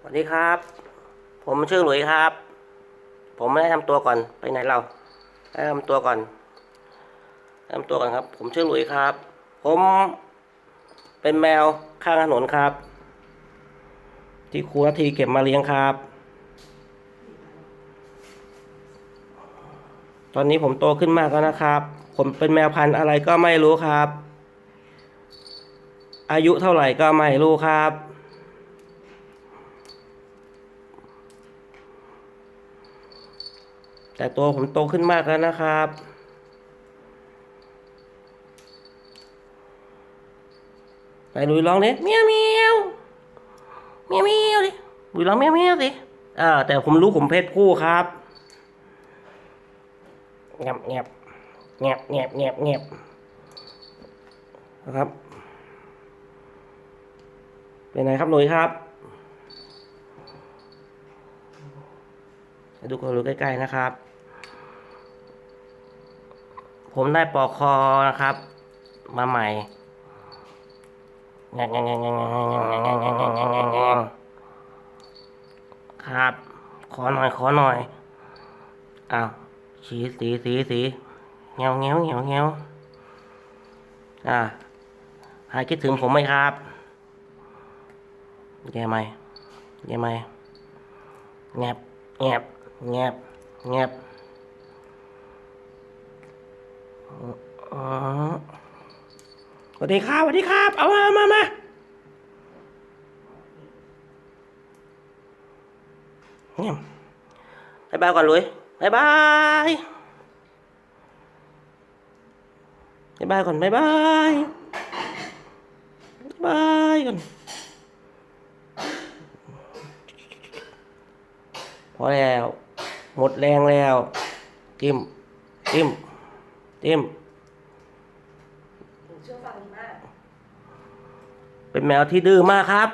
สวัสดีครับ ผมชื่อหลุยครับ ผมไม่ได้ทำตัวก่อนไปไหนเราแนะนำตัวก่อนแนะนำตัวก่อนครับ ผมชื่อหลุยครับ ผมเป็นแมวข้างถนนครับ ที่ครูนาทีเก็บมาเลี้ยงครับ ตอนนี้ผมโตขึ้นมากแล้วนะครับ ผมเป็นแมวพันธุ์อะไรก็ไม่รู้ครับ อายุเท่าไหร่ก็ไม่รู้ครับ แต่ตัวผมโตขึ้นมากแล้วนะครับไปลุยร้องดิเมียวเมียวเมียวเมียวดิลุยร้องเมียวเมียวสิอ่าแต่ผมรู้ผมเพศผู้ครับเงียบเงียบเงียบเงียบเงียบเงียบนะครับ เป็นไงครับหนุ่ยครับ ให้ทุกคนดูใกล้ๆนะครับ ผมได้ปอกคอนะครับ มาใหม่ครับ ขอหน่อยขอหน่อยอ้าวสีสีสีสีเงี้ยวเงี้ยวเงี้ยวเงี้ยวอ่าหายคิดถึงผมไหมครับแย่ไหมแย่ไหมแงบแงบ แงบแงบอ๋อสวัสดีครับสวัสดีครับ เอามามามาเงียบบายบายก่อนลุยบายบายบายบายก่อนบายบายบายก่อนพอแล้ว หมดแรงแล้ว จิ้ม จิ้ม จิ้มเชื่อฟังดีมากเป็นแมวที่ดื้อมากครับ